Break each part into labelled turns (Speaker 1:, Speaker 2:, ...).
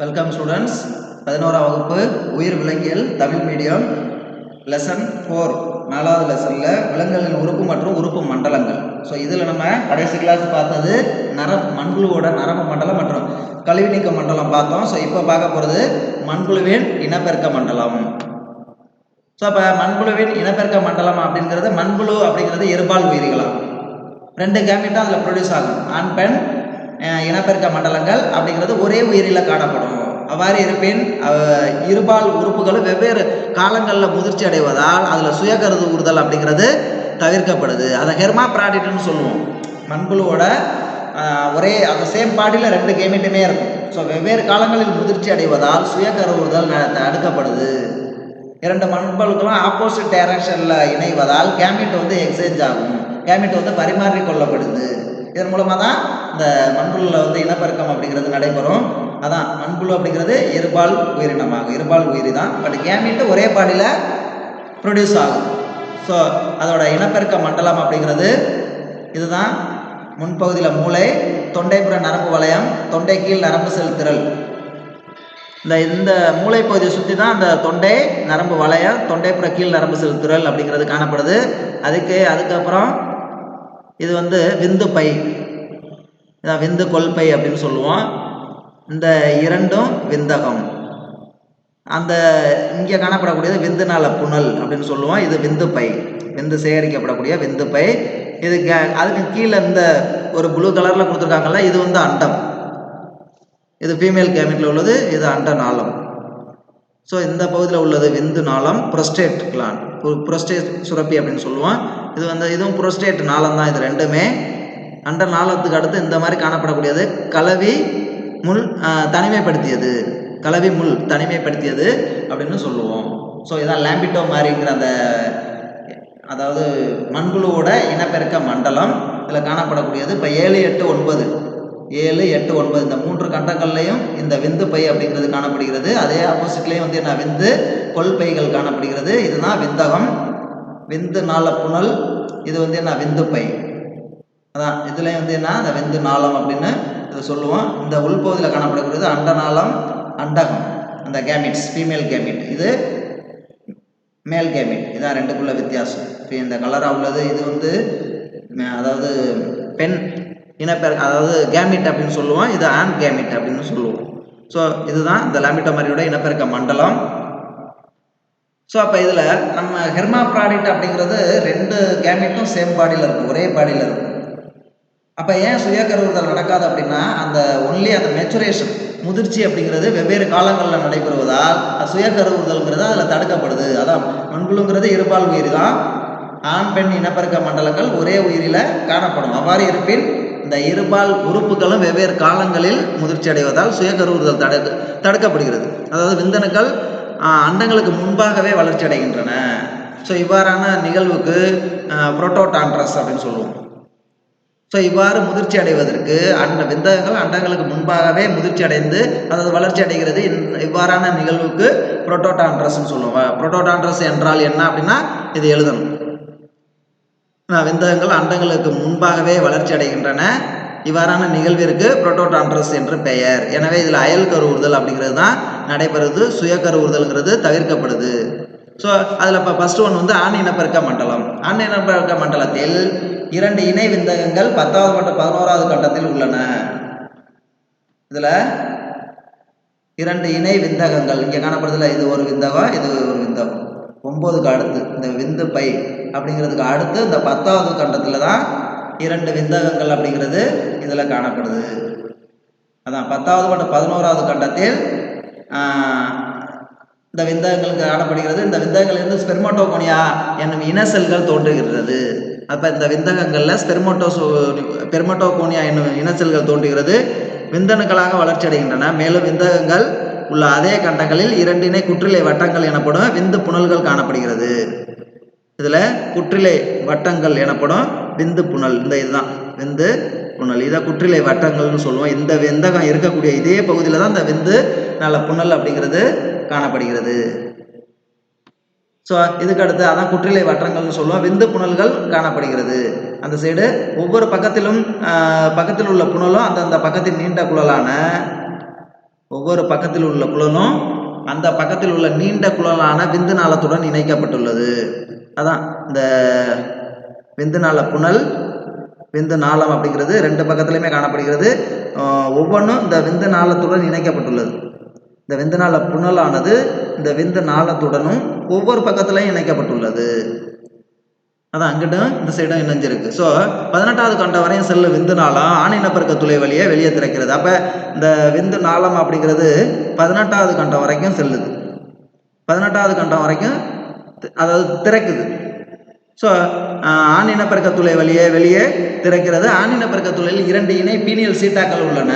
Speaker 1: Welcome students பதினோராம் வகுப்பு உயிர் விலங்கியல் தமிழ் மீடியம் லெசன் ஃபோர் நாலாவது லெசனில் விலங்குகளின் உறுப்பு மற்றும் உறுப்பு மண்டலங்கள். ஸோ இதில் நம்ம கடைசி கிளாஸ் பார்த்தது நர மண்புழுவோட நரம்பு மண்டலம் மற்றும் கழிவு நீக்க மண்டலம் பார்த்தோம். ஸோ இப்போ பார்க்க போகிறது மண்புழுவின் இனப்பெருக்க மண்டலம். ஸோ அப்போ மண்புழுவின் இனப்பெருக்க மண்டலம் அப்படிங்கிறது மண்புழு அப்படிங்கிறது இருபால் உயிரிகளாம். ரெண்டு கேமிட்டும் அதில் ப்ரொடியூஸ் ஆகும். ஆண் பெண் இனப்பெருக்க மண்டலங்கள் அப்படிங்கிறது ஒரே உயிரில் காணப்படும். அவ்வாறு இருப்பின் இருபால் உறுப்புகளும் வெவ்வேறு காலங்களில் முதிர்ச்சி அடைவதால் அதில் சுயகருது உறுதல் அப்படிங்கிறது தவிர்க்கப்படுது. அதை ஹெர்மா ப்ராடிட்னு சொல்லுவோம். மண்புழுவோட ஒரே அந்த சேம் பாடியில் ரெண்டு கேமிட்டுமே இருக்கும். ஸோ வெவ்வேறு காலங்களில் முதிர்ச்சி அடைவதால் சுயகருவுறுதல் ந- தடுக்கப்படுது. இரண்டு மண்புழுக்களும் ஆப்போசிட் டைரக்ஷனில் இணைவதால் கேமிட் வந்து எக்ஸ்சேஞ்ச் ஆகும். கேமிட் வந்து பரிமாறிக்கொள்ளப்படுது. இதன் மூலமாக தான் இந்த மண்புழுவில் வந்து இனப்பெருக்கம் அப்படிங்கிறது நடைபெறும். அதான் மண்புழு அப்படிங்கிறது இருபால் உயிரினமாகும். இருபால் உயிரி தான். பட் கேமிட்டு ஒரே பாடியில் ப்ரொடியூஸ் ஆகும். ஸோ அதோட இனப்பெருக்க மண்டலம் அப்படிங்கிறது இதுதான். முன்பகுதியில் மூளை தொண்டைப்புற நரம்பு வளையம் தொண்டை கீழ் நரம்பு செல் திரள். இந்த இந்த மூளை பகுதியை சுற்றி தான் அந்த தொண்டை நரம்பு வளையம் தொண்டைப்புற கீழ் நரம்பு செல் திரள் அப்படிங்கிறது காணப்படுது. அதுக்கு அதுக்கப்புறம் இது வந்து விந்து பை இதான் விந்து கொள்பை அப்படின்னு சொல்லுவோம். இந்த இரண்டும் விந்தகம். அந்த இங்கே காணப்படக்கூடியது விந்து நாள புனல் அப்படின்னு சொல்லுவோம். இது விந்து பை. விந்து சேகரிக்கப்படக்கூடிய விந்து பை. இது கே- அதுக்கு கீழே இந்த ஒரு ப்ளூ கலரில் கொடுத்துருக்காங்கல்ல இது வந்து அண்டம். இது ஃபீமேல் கேமிட்டில் உள்ளது இது அண்ட நாளம். ஸோ இந்த பகுதியில் உள்ளது விந்து நாளம் புரஸ்டேட் கிளான் புரஸ்டேட் சுரப்பி அப்படின்னு சொல்லுவோம். இது வந்து இதுவும் புரஸ்டேட் நாளம் தான் இது ரெண்டுமே. அண்ட நாளத்துக்கு அடுத்து இந்த மாதிரி காணப்படக்கூடியது. கலவி முள் தனிமைப்படுத்தியது. கலவி முள் தனிமைப்படுத்தியது அப்படின்னு சொல்லுவோம். ஸோ இதான் லேம்பிட்டோ மாதிரிங்கிற அந்த அதாவது மண்புழுவோட இனப்பெருக்க மண்டலம். இதில் காணப்படக்கூடியது இப்போ ஏழு எட்டு ஒன்பது. ஏழு எட்டு ஒன்பது. இந்த மூன்று கண்டங்கள்லையும் இந்த விந்து பை அப்படிங்கிறது காணப்படுகிறது. அதே ஆப்போசிட்லேயும் வந்து என்ன? விந்து கொள்பைகள் காணப்படுகிறது. இதுதான் விந்தகம். விந்து நாள புனல் இது வந்து என்ன? விந்து பை. அதான் இதுலேயும் வந்து என்ன? அந்த வெந்து நாளம் அப்படின்னு இதை சொல்லுவோம். இந்த உள்பகுதியில் காணப்படக்கூடியது அண்டநாளம் அண்டகம். அந்த கேமிட்ஸ் ஃபீமேல் கேமிட் இது மேல் கேமிட் இதான் ரெண்டுக்குள்ள வித்தியாசம். இப்போ இந்த கலராக உள்ளது இது வந்து அதாவது பெண் இனப்பெரு அதாவது கேமிட் அப்படின்னு சொல்லுவோம். இது ஆண் கேமிட் அப்படின்னு சொல்லுவோம். ஸோ இதுதான் இந்த லாமிட்டோமரியோட இனப்பெருக்க மண்டலம். ஸோ அப்போ இதில் நம்ம ஹெர்மா ப்ராடக்ட் அப்படிங்கிறது ரெண்டு கேமிட்டும் சேம் பாடியில் இருக்கும். ஒரே பாடியில் இருக்கும். அப்போ ஏன் சுய கருவுறுதல் நடக்காது அப்படின்னா அந்த ஒன்லி அந்த மெச்சுரேஷன் முதிர்ச்சி அப்படிங்கிறது வெவ்வேறு காலங்களில் நடைபெறுவதால் அது சுயக்கருவுறுதல்ங்கிறது அதில் தடுக்கப்படுது. அதான் மண்புழுங்கிறது இருபால் உயிரி தான் ஆண் பெண் இனப்பெருக்க மண்டலங்கள் ஒரே உயிரில் காணப்படும். அவ்வாறு இருப்பின் இந்த இருபால் உறுப்புகளும் வெவ்வேறு காலங்களில் முதிர்ச்சி அடைவதால் சுய கருவுறுதல் தடுக்க தடுக்கப்படுகிறது. அதாவது விந்தணுக்கள் அண்டங்களுக்கு முன்பாகவே வளர்ச்சி அடைகின்றன. ஸோ இவ்வாறான நிகழ்வுக்கு புரோட்டோடான்ட்ரஸ் அப்படின்னு சொல்லுவோம். ஸோ இவ்வாறு முதிர்ச்சி அடைவதற்கு அண்ட விந்தகங்கள் அண்டங்களுக்கு முன்பாகவே முதிர்ச்சி அடைந்து அதாவது வளர்ச்சி அடைகிறது. இவ்வாறான நிகழ்வுக்கு புரோட்டோடான்ட்ரஸ்ன்னு சொல்லுவோம். புரோட்டோடான்ட்ரஸ் என்றால் என்ன அப்படின்னா இது எழுதணும். விந்தகங்கள் அண்டங்களுக்கு முன்பாகவே வளர்ச்சி அடைகின்றன. இவ்வாறான நிகழ்விற்கு புரோட்டோடான்ட்ரஸ் என்று பெயர். எனவே இதில் அயல் கருவுறுதல் அப்படிங்கிறது தான் நடைபெறுது. சுய கருவுறுதல்ங்கிறது தவிர்க்கப்படுது. ஸோ அதில் இப்போ ஃபஸ்ட் ஒன் வந்து ஆண் இனப்பெருக்க மண்டலம். ஆண் இனப்பெருக்க மண்டலத்தில் இரண்டு இணை விந்தகங்கள் பத்தாவது மற்றும் பதினோராவது கட்டத்தில் உள்ளன. இதில் இரண்டு இணை விந்தகங்கள். இங்கே காணப்படுதுல இது ஒரு விந்தகம் இது ஒரு விந்தகம். ஒம்போதுக்கு அடுத்து இந்த விந்து பை அப்படிங்கிறதுக்கு அடுத்து இந்த பத்தாவது கண்டத்தில் தான் இரண்டு விந்தகங்கள் அப்படிங்கிறது இதில் காணப்படுது. அதான் பத்தாவது மற்றும் பதினோராவது கண்டத்தில் இந்த விந்தகங்கள் காணப்படுகிறது. இந்த விந்தகங்களிலிருந்து ஸ்பெர்மோட்டோகோனியா என்னும் இன செல்கள் தோன்றுகிறது அப்போ இந்த விந்தகங்களில் ஸ்பெர்மோட்டோசோ பெர்மோட்டோகோனியா என்னும் இன தோன்றுகிறது. விந்தணுக்களாக வளர்ச்சி அடைகின்றன மேலும் விந்தகங்கள் உள்ள அதே கண்டங்களில் இரண்டினை குற்றிலை வட்டங்கள் எனப்படும் விந்து புனல்கள் காணப்படுகிறது. இதில் குற்றிலை வட்டங்கள் எனப்படும் விந்து புனல். இந்த இதுதான். விந்து புனல். இதை குற்றிலை வட்டங்கள்னு சொல்லுவோம். இந்த விந்தகம் இருக்கக்கூடிய இதே பகுதியில் தான் இந்த விந்து நல்ல புனல் அப்படிங்கிறது காணப்படுகிறது. ஸோ இதுக்கு அடுத்து அதான் குற்றிலை வட்டங்கள்னு சொல்லுவோம். விந்து புனல்கள் காணப்படுகிறது. அந்த சைடு ஒவ்வொரு பக்கத்திலும் பக்கத்தில் உள்ள புனலும் அந்தந்த பக்கத்தின் நீண்ட குழலான ஒவ்வொரு பக்கத்தில் உள்ள குழலும் அந்த பக்கத்தில் உள்ள நீண்ட குழலான விந்து நாளத்துடன் இணைக்கப்பட்டுள்ளது. அதான் இந்த விந்து நாள புனல் விந்து நாளம் அப்படிங்கிறது ரெண்டு பக்கத்துலையுமே காணப்படுகிறது. ஒவ்வொன்றும் இந்த விந்து நாளத்துடன் இணைக்கப்பட்டுள்ளது. இந்த விந்தநாள புனலானது இந்த விந்து நாளத்துடனும் ஒவ்வொரு பக்கத்துலையும் இணைக்கப்பட்டுள்ளது. அதான் அங்கிட்டும் இந்த சைடும் இணைஞ்சிருக்கு. ஸோ பதினெட்டாவது கண்டம் வரையும் செல்லு விந்து நாளம் ஆணினப்பெருக்க துளை வழியே வெளியே திறக்கிறது. அப்போ இந்த விந்து நாளம் அப்படிங்கிறது பதினெட்டாவது கண்டம் வரைக்கும் செல்லுது. பதினெட்டாவது கண்டம் வரைக்கும் அதாவது திறக்குது. ஸோ ஆண் துளை வழியே வெளியே திறக்கிறது. ஆண் இனப்பெருக்க துளையில் இரண்டு இணை பீனியல் சீட்டாக்கள் உள்ளன.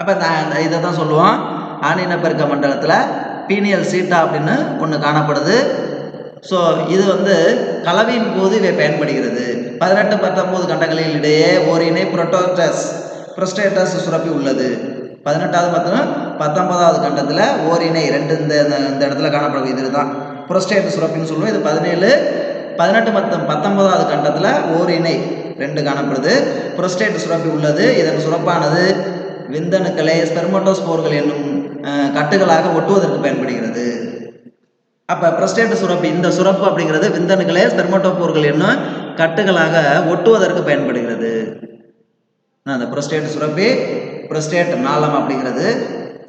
Speaker 1: அப்போ இந்த இதை தான் சொல்லுவோம். ஆணினப்பெருக்க மண்டலத்தில் பீனியல் சீட்டா அப்படின்னு ஒன்று காணப்படுது. ஸோ இது வந்து கலவையின் போது இவை பயன்படுகிறது. பதினெட்டு பத்தொம்போது கண்டங்களில் இடையே ஓர் இணை புரோட்டோட்டஸ் புரஸ்டேட்டஸ் சுரப்பி உள்ளது. பதினெட்டாவது பார்த்தோம்னா பத்தொன்பதாவது கண்டத்தில் ஓர் இணை ரெண்டு இந்த இந்த- இடத்துல காணப்படும். இதுதான் புரஸ்டேட் சுரப்பின்னு சொல்லுவோம் இது பதினேழு பதினெட்டு மற்றும் பத்தொன்பதாவது கண்டத்தில் ஓர் இணை ரெண்டு காணப்படுது. புரஸ்டேட் சுரப்பி உள்ளது. இதன் சுரப்பானது விந்தணுக்களை ஸ்பெர்மோட்டோஸ்போர்கள் என்னும் கட்டுகளாக ஒட்டுவதற்கு பயன்படுகிறது. அப்போ பிரஸ்டேட் சுரப்பி இந்த சுரப்பு அப்படிங்கிறது விந்தணுக்களே ஸ்பெர்மட்டோபோர்கள் என்னும் கட்டுகளாக ஒட்டுவதற்கு பயன்படுகிறது. அந்த புரோஸ்டேட் சுரப்பி புரோஸ்டேட் நாளம் அப்படிங்கிறது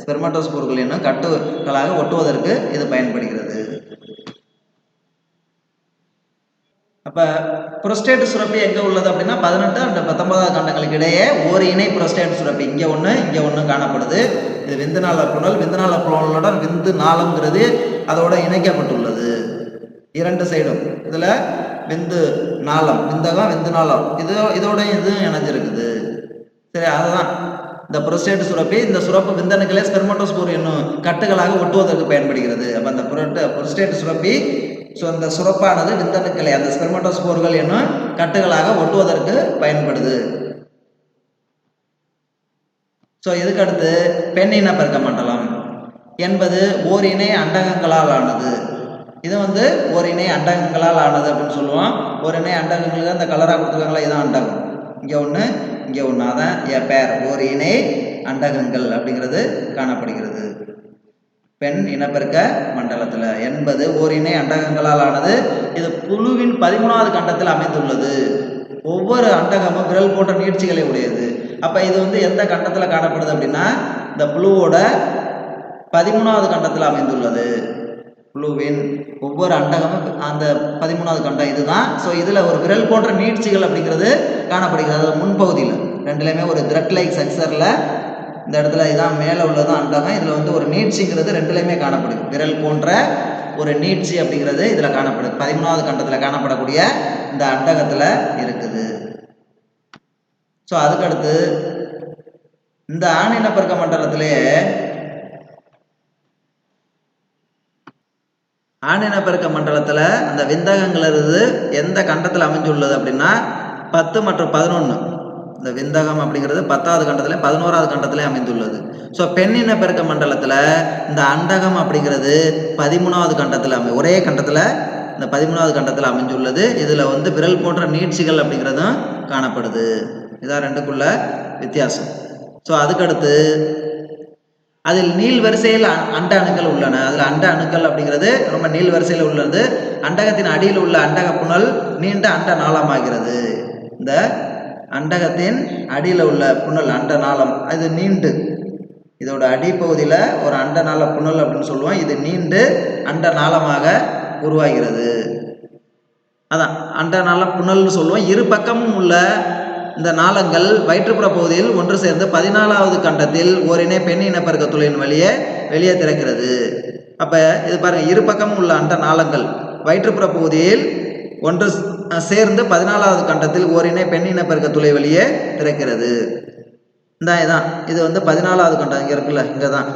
Speaker 1: ஸ்பெர்மட்டோஸ்போர்கள் என்னும் கட்டுகளாக ஒட்டுவதற்கு இது பயன்படுகிறது. அப்போ புரஸ்டேட் சுரப்பி எங்கே உள்ளது அப்படின்னா பதினெட்டு அண்ட் பத்தொன்பதாம் கண்டங்களுக்கு இடையே ஒரு இணை புரஸ்டேட் சுரப்பி. இங்கே ஒன்று இங்கே ஒன்று காணப்படுது. இது விந்து நாள புனல் விந்து நாள புனலுடன் விந்து நாளம்ங்கிறது அதோட இணைக்கப்பட்டுள்ளது. இரண்டு சைடும் இதில் விந்து நாளம் விந்தகம் விந்து நாளம். இது இதோட இது இணைஞ்சிருக்குது. சரி அதுதான். இந்த புரஸ்டேட் சுரப்பி இந்த சுரப்பு விந்தணுக்களே ஸ்பெர்மட்டோஸ்போர் என்னும் கட்டுகளாக ஒட்டுவதற்கு பயன்படுகிறது. அப்போ அந்த புரோட்ட புரஸ்டேட் சுரப்பி ஸோ அந்த சுரப்பானது விந்தணுக்களை அந்த ஸ்பெர்மட்டோஸ்போர்கள் என்னும் கட்டுகளாக ஒட்டுவதற்கு பயன்படுது. ஸோ இதுக்கு அடுத்து பெண் இனப்பெருக்க மண்டலம் என்பது ஓர் இணை அண்டகங்களால் ஆனது. இது வந்து ஓர் இணை அண்டகங்களால் ஆனது அப்படின்னு சொல்லுவோம். ஒரு இணை அண்டகங்களுக்கு அந்த கலராக கொடுத்துருக்காங்களா? இதான் அண்டகம். இங்கே ஒன்று இங்கே ஒன்று அதான் என் பேர் ஓர் இணை அண்டகங்கள் அப்படிங்கிறது காணப்படுகிறது. பெண் இனப்பெருக்க மண்டலத்தில். என்பது ஓர் இணை அண்டகங்களால் ஆனது இது புழுவின் பதிமூணாவது கண்டத்தில் அமைந்துள்ளது. ஒவ்வொரு அண்டகமும் விரல் போன்ற நீட்சிகளை உடையது. அப்போ இது வந்து எந்த கண்டத்தில் காணப்படுது அப்படின்னா இந்த புழுவோட பதிமூணாவது கண்டத்தில் அமைந்துள்ளது. புழுவின் ஒவ்வொரு அண்டகமும் அந்த பதிமூணாவது கண்டம் இதுதான். ஸோ இதில் ஒரு விரல் போன்ற நீட்சிகள் அப்படிங்கிறது காணப்படுகிறது. அதில் முன்பகுதியில். ரெண்டுலேயுமே ஒரு திரட் லைக் செக்சரில் இந்த இடத்துல இதான் மேலே உள்ளதும் அண்டகம். இதில் வந்து ஒரு நீட்சிங்கிறது ரெண்டுலேயுமே காணப்படுது விரல் போன்ற ஒரு நீட்சி அப்படிங்கிறது இதில் காணப்படுது பதிமூணாவது கண்டத்தில் காணப்படக்கூடிய இந்த அண்டகத்தில் இருக்குது. ஸோ அதுக்கடுத்து இந்த ஆண் இனப்பெருக்க மண்டலத்திலேயே ஆண் மண்டலத்தில் அந்த விந்தகங்கிறது எந்த கண்டத்தில் அமைஞ்சுள்ளது அப்படின்னா பத்து மற்றும் பதினொன்று இந்த விந்தகம் அப்படிங்கிறது பத்தாவது கண்டத்துலையும் பதினோராவது கண்டத்துலையும் அமைந்துள்ளது. ஸோ பெண் பெருக்க மண்டலத்தில் இந்த அண்டகம் அப்படிங்கிறது பதிமூணாவது கண்டத்தில் அமை ஒரே கண்டத்தில் இந்த பதிமூணாவது கண்டத்தில் அமைஞ்சுள்ளது இதில் வந்து விரல் போன்ற நீட்சிகள் அப்படிங்கிறதும் காணப்படுது. இதான் ரெண்டுக்குள்ள வித்தியாசம். ஸோ அதுக்கடுத்து அதில் நீள் வரிசையில் அ- அண்ட அணுக்கள் உள்ளன. அதில் அண்ட அணுக்கள் அப்படிங்கிறது ரொம்ப நீள் வரிசையில் உள்ளது. அண்டகத்தின் அடியில் உள்ள அண்டக புனல் நீண்ட அண்ட நாளமாகிறது. இந்த அண்டகத்தின் அடியில் உள்ள புனல் அண்ட நாளம் அது நீண்டு. இதோட அடிப்பகுதியில் ஒரு அண்ட நாள புனல் அப்படின்னு சொல்லுவோம். இது நீண்டு அண்ட நாளமாக உருவாகிறது. அதான் அண்ட நாள புனல்னு சொல்லுவோம். இரு பக்கமும் உள்ள இந்த நாளங்கள் வயிற்றுப்புற பகுதியில் ஒன்று சேர்ந்து பதினாலாவது கண்டத்தில் ஓரினை பெண் இனப்பெருக்க துளையின் வழியே வெளியே திறக்கிறது. அப்போ இது பாருங்கள் இரு பக்கமும் உள்ள அண்ட நாளங்கள் வயிற்றுப்புற பகுதியில் ஒன்று சேர்ந்து பதினாலாவது கண்டத்தில் ஓரினை பெண் இனப்பெருக்க துளை வழியே திறக்கிறது இந்த இதான். இது வந்து பதினாலாவது கண்டம். இங்கே இருக்குல்ல இங்கே தான்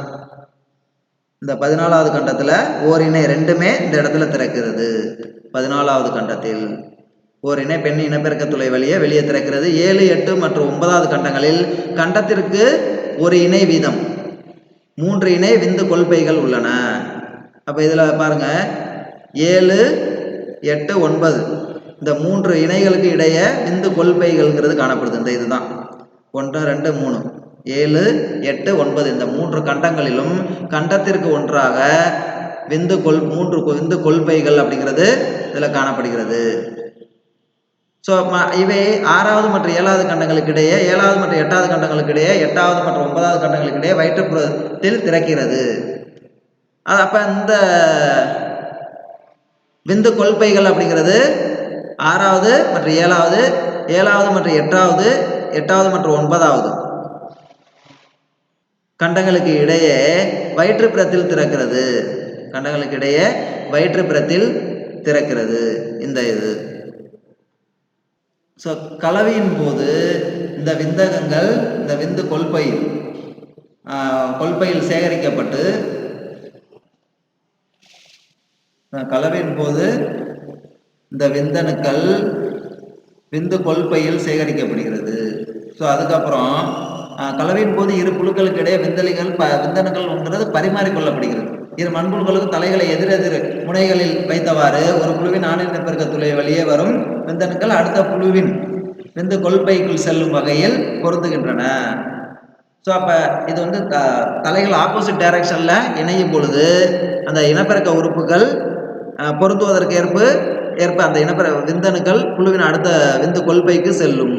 Speaker 1: இந்த பதினாலாவது கண்டத்தில் ஓரினை ரெண்டுமே இந்த இடத்துல திறக்கிறது. பதினாலாவது கண்டத்தில் ஓரினை பெண் இனப்பெருக்க துளை வழியே வெளியே திறக்கிறது. ஏழு எட்டு மற்றும் ஒன்பதாவது கண்டங்களில் கண்டத்திற்கு ஒரு இணை வீதம். மூன்று இணை விந்து கொள்கைகள் உள்ளன. அப்போ இதில் பாருங்க. ஏழு எட்டு ஒன்பது. இந்த மூன்று இணைகளுக்கு இடையே விந்து கொள்பைகள்ங்கிறது காணப்படுது. இந்த இதுதான். ஒன்று ரெண்டு மூணு. ஏழு எட்டு ஒன்பது. இந்த மூன்று கண்டங்களிலும் கண்டத்திற்கு ஒன்றாக விந்து கொள் மூன்று விந்து கொள்பைகள் அப்படிங்கிறது இதில் காணப்படுகிறது. ஸோ இவை ஆறாவது மற்றும் ஏழாவது கண்டங்களுக்கு இடையே ஏழாவது மற்றும் எட்டாவது கண்டங்களுக்கு இடையே எட்டாவது மற்றும் ஒன்பதாவது கண்டங்களுக்கு இடையே வயிற்றுப்புறத்தில் திறக்கிறது. அது அப்போ இந்த விந்து கொள்பைகள் அப்படிங்கிறது ஆறாவது மற்றும் ஏழாவது ஏழாவது மற்றும் எட்டாவது எட்டாவது மற்றும் ஒன்பதாவது. கண்டங்களுக்கு இடையே வயிற்றுப்புறத்தில் திறக்கிறது. கண்டங்களுக்கு இடையே வயிற்றுப்புறத்தில் திறக்கிறது. இந்த இது. ஸோ கலவையின் போது இந்த விந்தகங்கள் இந்த விந்து கொள்பையில் கொள்பையில் சேகரிக்கப்பட்டு கலவையின் போது இந்த விந்தணுக்கள் விந்து கொள்பையில் சேகரிக்கப்படுகிறது. ஸோ அதுக்கப்புறம் கலவையின் போது இரு புழுக்களுக்கு இடையே விந்தலிகள் ப விந்தணுக்கள்ங்கிறது பரிமாறிக்கொள்ளப்படுகிறது இரு மண்புழுக்களுக்கு தலைகளை எதிரெதிர் முனைகளில் வைத்தவாறு ஒரு புழுவின் ஆணின் பெருக்க துளை வழியே வரும் விந்தணுக்கள் அடுத்த புழுவின் விந்து கொள்பைக்குள் செல்லும் வகையில் பொருந்துகின்றன. ஸோ அப்போ இது வந்து த தலைகள் ஆப்போசிட் டைரக்ஷனில் இணையும் பொழுது அந்த இனப்பெருக்க உறுப்புகள் அஹ், பொருந்துவதற்கு ஏற்ப அந்த இனப்பெற விந்தணுக்கள் குழுவின் அடுத்த விந்து கொள்பைக்கு செல்லும்.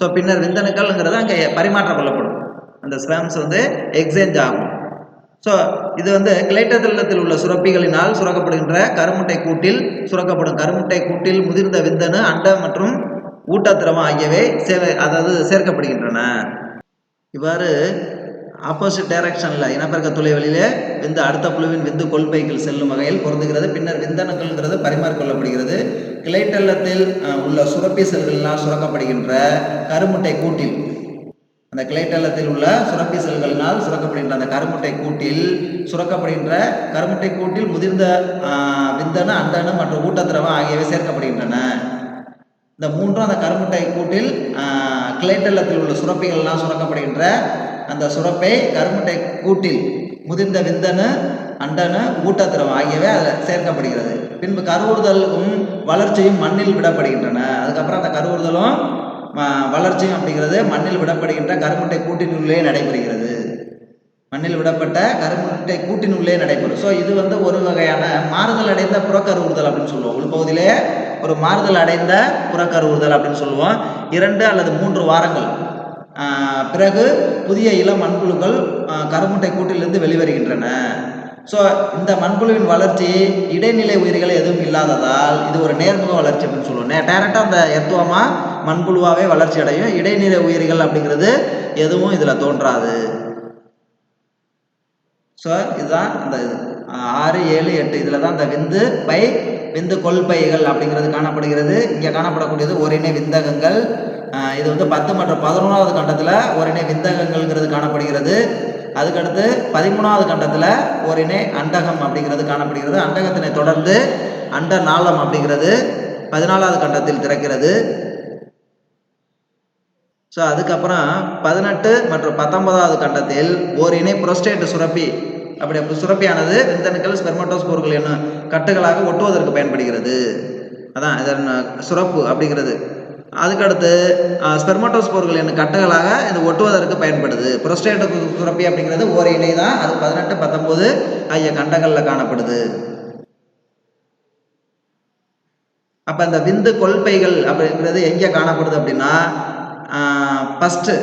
Speaker 1: ஸோ பின்னர் விந்தணுக்கள்ங்கிறது அங்கே பரிமாற்றம் கொள்ளப்படும். அந்த ஸ்பேம்ஸ் வந்து எக்ஸ்சேஞ்ச் ஆகும். ஸோ இது வந்து கிளைட்டதளத்தில் உள்ள சுரப்பிகளினால் சுரக்கப்படுகின்ற கருமுட்டை கூட்டில் சுரக்கப்படும். கருமுட்டை கூட்டில் முதிர்ந்த விந்தணு அண்ட மற்றும் ஊட்டத்திரவம் ஆகியவை சேவை அதாவது சேர்க்கப்படுகின்றன. இவ்வாறு ஆப்போசிட் டைரக்ஷனில் இனப்பெருக்க துளை வழியிலே விந்து அடுத்த புழுவின் விந்து கொள்பைகள் செல்லும் வகையில் பொருந்துகிறது. பின்னர் விந்தணுக்கள்ங்கிறது பரிமாறிக்கொள்ளப்படுகிறது. கிளைட்டல்லத்தில் உள்ள சுரப்பி செல்களினால் சுரக்கப்படுகின்ற கருமுட்டை கூட்டில். அந்த கிளைட்டல்லத்தில் உள்ள சுரப்பி செல்களினால் சுரக்கப்படுகின்ற அந்த கருமுட்டை கூட்டில் சுரக்கப்படுகின்ற கருமுட்டை கூட்டில் முதிர்ந்த விந்தணு அண்டணு மற்றும் ஊட்டத்திரவம் ஆகியவை சேர்க்கப்படுகின்றன. இந்த மூன்றும் அந்த கருமுட்டை கூட்டில் கிளைட்டல்லத்தில் உள்ள சுரப்பிகள்லாம் சுரக்கப்படுகின்ற அந்த சுரப்பை கருமுட்டை கூட்டில் முதிர்ந்த விந்தணு அண்டனு ஊட்டத்திரவம் ஆகியவை அதில் சேர்க்கப்படுகிறது. பின்பு கருவுறுதலும் வளர்ச்சியும் மண்ணில் விடப்படுகின்றன. அதுக்கப்புறம் அந்த கருவுறுதலும் ம- வளர்ச்சியும் அப்படிங்கிறது மண்ணில் விடப்படுகின்ற கருமுட்டை கூட்டினுள்ளே நடைபெறுகிறது. மண்ணில் விடப்பட்ட கருமுட்டை கூட்டினுள்ளே நடைபெறும். ஸோ இது வந்து ஒரு வகையான மாறுதல் அடைந்த புறக்கருவுறுதல் அப்படின்னு சொல்லுவோம். உள்பகுதியிலே ஒரு மாறுதல் அடைந்த புறக்கருவுறுதல் அப்படின்னு சொல்லுவோம். இரண்டு அல்லது மூன்று வாரங்கள் பிறகு புதிய இளம் மண்புழுக்கள் கருமுட்டை கூட்டிலிருந்து வெளிவருகின்றன. ஸோ இந்த மண்புழுவின் வளர்ச்சி இடைநிலை உயிர்கள் எதுவும் இல்லாததால் இது ஒரு நேர்முக வளர்ச்சி அப்படின்னு சொல்லுவோம். டேரெக்டாக அந்த எத்துவமாக மண்புழுவாகவே வளர்ச்சி அடையும். இடைநிலை உயிர்கள் அப்படிங்கிறது எதுவும் இதில் தோன்றாது. ஸோ இதுதான் இந்த ஆறு ஏழு எட்டு இதில் தான் இந்த விந்து பை விந்து கொள்பைகள் அப்படிங்கிறது காணப்படுகிறது. இங்கே காணப்படக்கூடியது ஓரிணை விந்தகங்கள் இது வந்து பத்து மற்றும் பதினொன்றாவது கண்டத்தில் ஓரிணை விந்தகங்கள்ங்கிறது காணப்படுகிறது. அதுக்கடுத்து பதிமூணாவது கண்டத்தில் ஓரிணை அண்டகம் அப்படிங்கிறது காணப்படுகிறது. அண்டகத்தினை தொடர்ந்து அண்ட நாளம் அப்படிங்கிறது பதினாலாவது கண்டத்தில் திறக்கிறது. ஸோ அதுக்கப்புறம் பதினெட்டு மற்றும் பத்தொன்பதாவது கண்டத்தில் ஒரு இணை புரோஸ்டேட் சுரப்பி அப்படி அப்படி சுரப்பியானது விந்தணுக்கள் ஸ்பெர்மட்டோஸ்போர்கள் என்னும் கட்டுகளாக ஒட்டுவதற்கு பயன்படுகிறது. அதான் இதன் சுரப்பு அப்படிங்கிறது. அதுக்கடுத்து ஸ்பெர்மட்டோஸ்போர்கள் என்ன கட்டுகளாக இது ஒட்டுவதற்கு பயன்படுது. புரஸ்டேட்டு சுரப்பி அப்படிங்கிறது ஓர் இணை தான். அது பதினெட்டு பத்தொம்போது ஐய கண்டங்களில் காணப்படுது. அப்போ இந்த விந்து கொள்பைகள் அப்படிங்கிறது எங்கே காணப்படுது அப்படின்னா ஃபஸ்ட்டு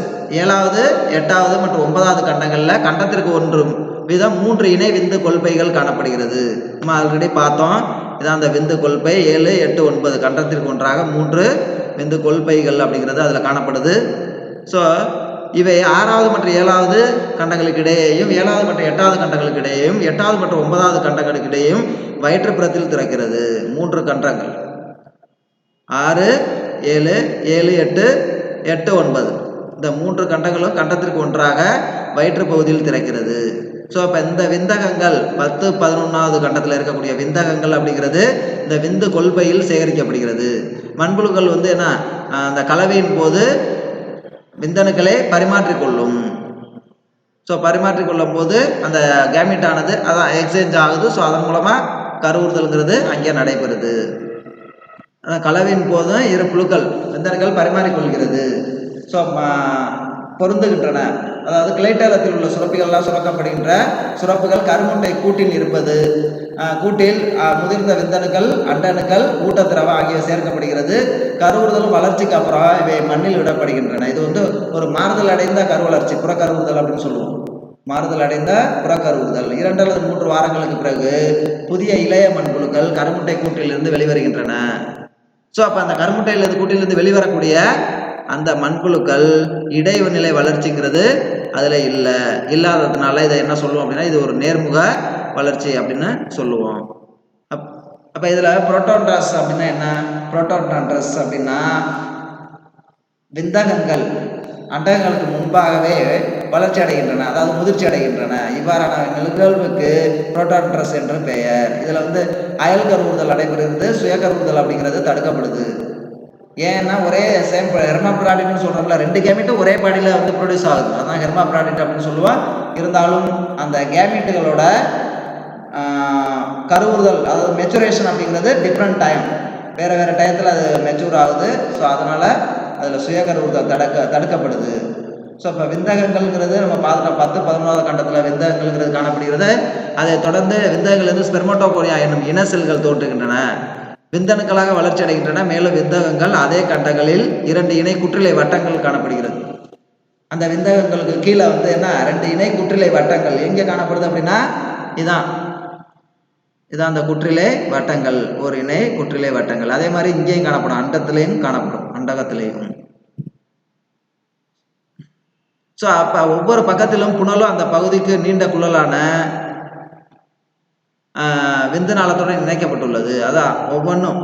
Speaker 1: ஏழாவது எட்டாவது மற்றும் ஒன்பதாவது கண்டங்களில் கண்டத்திற்கு ஒன்று விதம் மூன்று இணை விந்து கொள்பைகள் காணப்படுகிறது. நம்ம ஆல்ரெடி பார்த்தோம். இதான் அந்த விந்து கொள்பை ஏழு எட்டு ஒன்பது கண்டத்திற்கு ஒன்றாக மூன்று விந்து கொள்பைகள் அப்படிங்கிறது அதில் காணப்படுது. ஸோ இவை ஆறாவது மற்றும் ஏழாவது கண்டங்களுக்கு இடையேயும் ஏழாவது மற்றும் எட்டாவது கண்டங்களுக்கு இடையேயும் எட்டாவது மற்றும் ஒன்பதாவது கண்டங்களுக்கு இடையேயும் வயிற்றுப்புறத்தில் திறக்கிறது. மூன்று கண்டங்கள். ஆறு ஏழு ஏழு எட்டு எட்டு ஒன்பது. இந்த மூன்று கண்டங்களும் கண்டத்திற்கு ஒன்றாக வயிற்று பகுதியில் திறக்கிறது. ஸோ அப்போ இந்த விந்தகங்கள் பத்து பதினொன்றாவது கண்டத்தில் இருக்கக்கூடிய விந்தகங்கள் அப்படிங்கிறது இந்த விந்து கொள்பையில் சேகரிக்கப்படுகிறது. மண்புழுக்கள் வந்து என்ன? அந்த கலவையின் போது விந்தணுக்களை பரிமாற்றிக்கொள்ளும் ஸோ பரிமாற்றிக்கொள்ளும் போது அந்த கேமிட்டானது அதான் எக்ஸ்சேஞ்ச் ஆகுது. ஸோ அதன் மூலமாக கருவுறுதல்ங்கிறது அங்கே நடைபெறுது. கலவையின் போதும் இரு புழுக்கள் விந்தணுக்கள் பரிமாறிக்கொள்கிறது ஸோ பொருந்துகின்றன. அதாவது கிளைட்டலத்தில் உள்ள சுரப்பிகள்லாம் சுரக்கப்படுகின்ற சுரப்புகள் கருமுட்டை கூட்டில் இருப்பது. கூட்டில் முதிர்ந்த விந்தணுக்கள் அண்டணுக்கள் ஊட்டத்திரவம் ஆகியவை சேர்க்கப்படுகிறது. கருவுறுதலும் வளர்ச்சிக்கு அப்புறம் இவை மண்ணில் விடப்படுகின்றன. இது வந்து ஒரு மாறுதல் அடைந்த கருவளர்ச்சி புறக்கருவுறுதல் அப்படின்னு சொல்லுவோம். மாறுதல் அடைந்த புறக்கருவுதல் இரண்டு அல்லது மூன்று வாரங்களுக்கு பிறகு புதிய இளைய மண்புழுக்கள் கருமுட்டை கூட்டிலிருந்து வெளிவருகின்றன. ஸோ அப்போ அந்த கருமுட்டையிலிருந்து கூட்டிலிருந்து வெளிவரக்கூடிய அந்த மண்புழுக்கள் இடைநிலை வளர்ச்சிங்கிறது அதில் இல்லை. இல்லாததுனால இதை என்ன சொல்லுவோம் அப்படின்னா இது ஒரு நேர்முக வளர்ச்சி அப்படின்னு சொல்லுவோம். அப் அப்போ இதில் புரோட்டோன்ட்ராஸ் அப்படின்னா என்ன? புரோட்டோன்ட்ராஸ் அப்படின்னா விந்தகங்கள் அண்டகங்களுக்கு முன்பாகவே வளர்ச்சி அடைகின்றன அதாவது முதிர்ச்சி அடைகின்றன. இவ்வாறான நிகழ்வுக்கு புரோட்டான்ட்ரஸ் என்று பெயர். இதில் வந்து அயல் கருவுறுதல் நடைபெறுகிறது சுய கருவுறுதல் அப்படிங்கிறது தடுக்கப்படுது. ஏன்னா ஒரே சேம் ஹெர்மாப்ராடிட்னு சொல்கிறோம்ல ரெண்டு கேமிட்டும் ஒரே பாடியில் வந்து ப்ரொடியூஸ் ஆகுது. அதான் ஹெர்மாப்ராடிட் அப்படின்னு சொல்லுவோம் இருந்தாலும் அந்த கேமிட்டுகளோட கருவுறுதல் அதாவது மெச்சுரேஷன் அப்படிங்கிறது டிஃப்ரெண்ட் டைம் வேறு வேறு டயத்தில் அது மெச்சூர் ஆகுது. ஸோ அதனால் அதில் சுய கருவுறுதல் தடுக்க தடுக்கப்படுது. ஸோ இப்போ விந்தகங்கள்ங்கிறது நம்ம பார்த்துட்டோம் பத்து பதினொன்றாவது கண்டத்தில் விந்தகங்கள்ங்கிறது காணப்படுகிறது. அதை தொடர்ந்து விந்தகங்கள்லேருந்து ஸ்பெர்மோட்டோகோரியா என்னும் இன செல்கள் தோற்றுகின்றன. விந்தணுக்களாக வளர்ச்சி அடைகின்றன மேலும் விந்தகங்கள் அதே கண்டங்களில் இரண்டு இணை குற்றிலை வட்டங்கள் காணப்படுகிறது. அந்த விந்தகங்களுக்கு கீழே வந்து என்ன? ரெண்டு இணை குற்றிலை வட்டங்கள். எங்கே காணப்படுது அப்படின்னா இதான். இதான் அந்த குற்றிலை வட்டங்கள். ஒரு இணை குற்றிலை வட்டங்கள். அதே மாதிரி இங்கேயும் காணப்படும். அண்டத்திலையும் காணப்படும். அண்டகத்திலையும். ஸோ அப்போ ஒவ்வொரு பக்கத்திலும் புனலும் அந்த பகுதிக்கு நீண்ட குழலான விந்து நாளத்துடன் இணைக்கப்பட்டுள்ளது அதான் ஒவ்வொன்றும்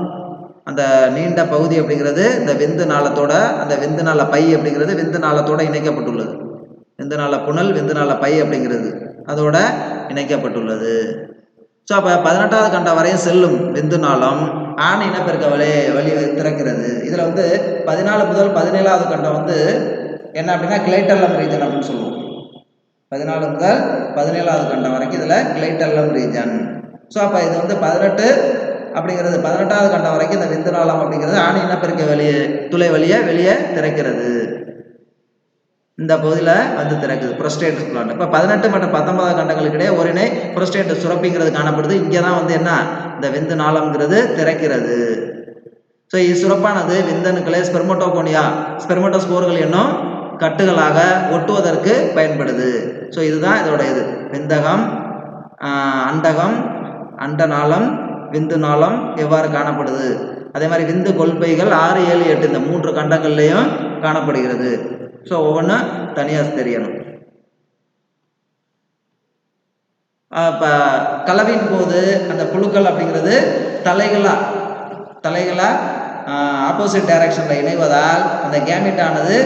Speaker 1: அந்த நீண்ட பகுதி அப்படிங்கிறது இந்த விந்து நாளத்தோட அந்த விந்து நாள பை அப்படிங்கிறது விந்து நாளத்தோட இணைக்கப்பட்டுள்ளது. விந்து நாள புனல் விந்து நாள பை அப்படிங்கிறது அதோட இணைக்கப்பட்டுள்ளது. ஸோ அப்போ பதினெட்டாவது கண்டம் வரையும் செல்லும் விந்து நாளம் ஆண் இனப்பெருக்க வழி வழி திறக்கிறது. இதில் வந்து பதினாலு முதல் பதினேழாவது கண்டம் வந்து என்ன அப்படின்னா கிளைட்டல்லம் ரீஜன் அப்படின்னு சொல்லுவோம். பதினாலு முதல் பதினேழாவது கண்டம் வரைக்கும் இதில் கிளைட்டல்லம் ரீஜன். ஸோ அப்போ இது வந்து பதினெட்டு அப்படிங்கிறது பதினெட்டாவது கண்டம் வரைக்கும் இந்த விந்து நாளம் அப்படிங்கிறது ஆணி இனப்பெருக்க வெளியே துளை வழியை வெளியே திறக்கிறது. இந்த பகுதியில் வந்து திறக்குது புரஸ்டேட் பிளான்ட் இப்போ பதினெட்டு மற்றும் பத்தொன்பதாம் கண்டங்களுக்கு இடையே ஒரு இணை புரஸ்டேட் சுரப்பிங்கிறது காணப்படுது. இங்கே தான் வந்து என்ன? இந்த விந்து நாளம்ங்கிறது திறக்கிறது. ஸோ இது சுரப்பானது விந்தணுக்களை ஸ்பெர்மோட்டோகோனியா ஸ்பெர்மோட்டோஸ்போர்கள் என்னும் கட்டுகளாக ஒட்டுவதற்கு பயன்படுது. ஸோ இதுதான் இதோட இது. விந்தகம் அண்டகம் அண்டநாளம் விந்து நாளம் எவ்வாறு காணப்படுது? அதே மாதிரி விந்து கொள்பைகள் ஆறு ஏழு எட்டு இந்த மூன்று கண்டங்கள்லையும் காணப்படுகிறது. ஸோ ஒவ்வொன்றும் தனியாக தெரியணும். இப்போ கலவின் போது அந்த புழுக்கள் அப்படிங்கிறது தலைகளாக தலைகளாக ஆப்போசிட் டைரக்ஷனில் இணைவதால் அந்த கேமிட்டானது ஆனது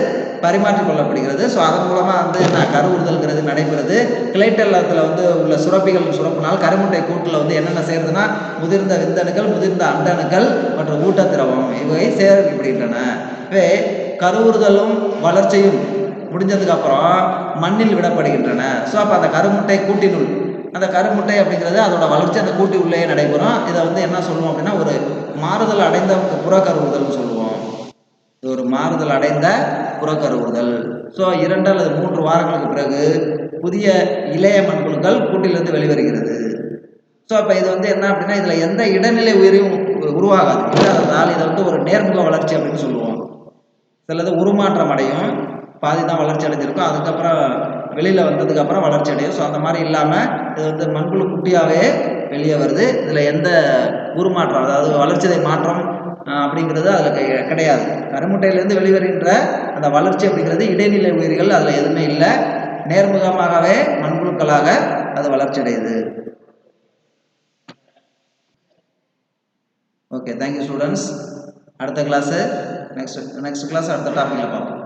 Speaker 1: பரிமாற்றிக்கொள்ளப்படுகிறது ஸோ அதன் மூலமாக வந்து நான் கருவுறுதல்ங்கிறது நடைபெறுது. கிளைட்டல்லத்தில் வந்து உள்ள சுரப்பிகள் சுரப்பினால் கருமுட்டை கூட்டில் வந்து என்னென்ன சேருதுன்னா முதிர்ந்த விந்தணுக்கள் முதிர்ந்த அண்டணுக்கள் மற்றும் ஊட்டத்திரவம். இவை சேர்க்கப்படுகின்றன இவை கருவுறுதலும் வளர்ச்சியும் முடிஞ்சதுக்கப்புறம் மண்ணில் விடப்படுகின்றன. ஸோ அப்போ அந்த கருமுட்டை கூட்டினுள் அந்த கருமுட்டை அப்படிங்கிறது அதோட வளர்ச்சி அந்த கூட்டி உள்ளே நடைபெறும். இதை வந்து என்ன சொல்லுவோம் அப்படின்னா ஒரு மாறுதல் அடைந்த புறக்கருவுறுதல்னு சொல்லுவோம். இது ஒரு மாறுதல் அடைந்த புறக்கருவுறுதல் ஸோ இரண்டு அல்லது மூன்று வாரங்களுக்கு பிறகு புதிய இளைய மண்புழுக்கள் கூட்டிலிருந்து வெளிவருகிறது. ஸோ அப்போ இது வந்து என்ன அப்படின்னா இதில் எந்த இடைநிலை உயிரையும் உருவாகாது. இல்லாததால் இதை வந்து ஒரு நேர்முக வளர்ச்சி அப்படின்னு சொல்லுவோம். சிலது உருமாற்றம் அடையும். பாதி தான் வளர்ச்சி அடைஞ்சிருக்கும். அதுக்கப்புறம் வெளியில் வந்ததுக்கப்புறம் வளர்ச்சி அடையும். ஸோ அந்த மாதிரி இல்லாமல் இது வந்து மண்புழு குட்டியாகவே வெளியே வருது. இதில் எந்த உருமாற்றம் அதாவது வளர்ச்சிதை மாற்றம் அப்படிங்கிறது அதில் கிடையாது. கருமுட்டையிலேருந்து வெளிவருகின்ற அந்த வளர்ச்சி அப்படிங்கிறது இடைநிலை உயிர்கள் அதில் எதுவுமே இல்லை. நேர்முகமாகவே மண்புழுக்களாக அது வளர்ச்சி அடையுது. ஓகே தேங்க்யூ ஸ்டூடெண்ட்ஸ் அடுத்த கிளாஸு நெக்ஸ்ட் நெக்ஸ்ட் கிளாஸ் அடுத்த டாப்பிக்கில் பார்ப்போம்.